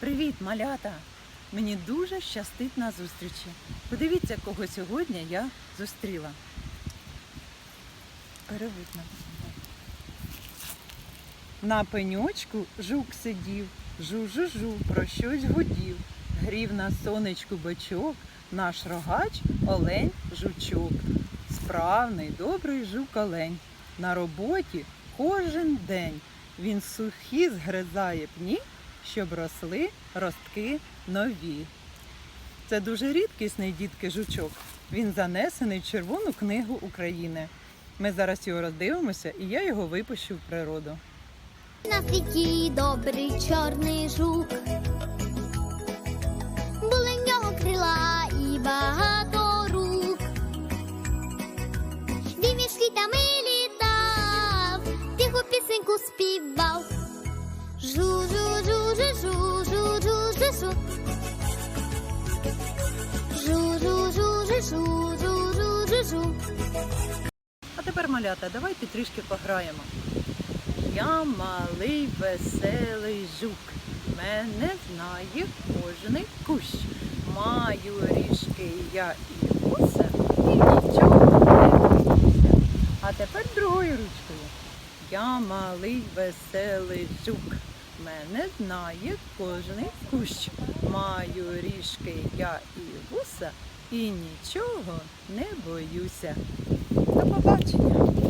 Привіт, малята! Мені дуже щастить на зустрічі. Подивіться, кого сьогодні я зустріла. Перевидно. На пеньочку жук сидів, жу-жу-жу, про щось гудів. Грів на сонечку бочок, наш рогач олень жучок. Справний, добрий жук олень. На роботі кожен день. Він сухі згризає пні, щоб росли ростки нові. Це дуже рідкісний дітки жучок. Він занесений в Червону книгу України. Ми зараз його роздивимося, і я його випущу в природу. На світі добрий чорний жук. жу-жу-жу. Жу-жу-жу-жу-жу-жу-жу. А тепер малята, давайте трішки пограємо. Я малий веселий жук. Мене знає кожний кущ. Маю ріжки я і вуса, і нічого не боюся. А тепер другою ручкою. Я малий веселий жук. Мене знає кожний кущ. Маю ріжки я і вуса, і нічого не боюся. До побачення!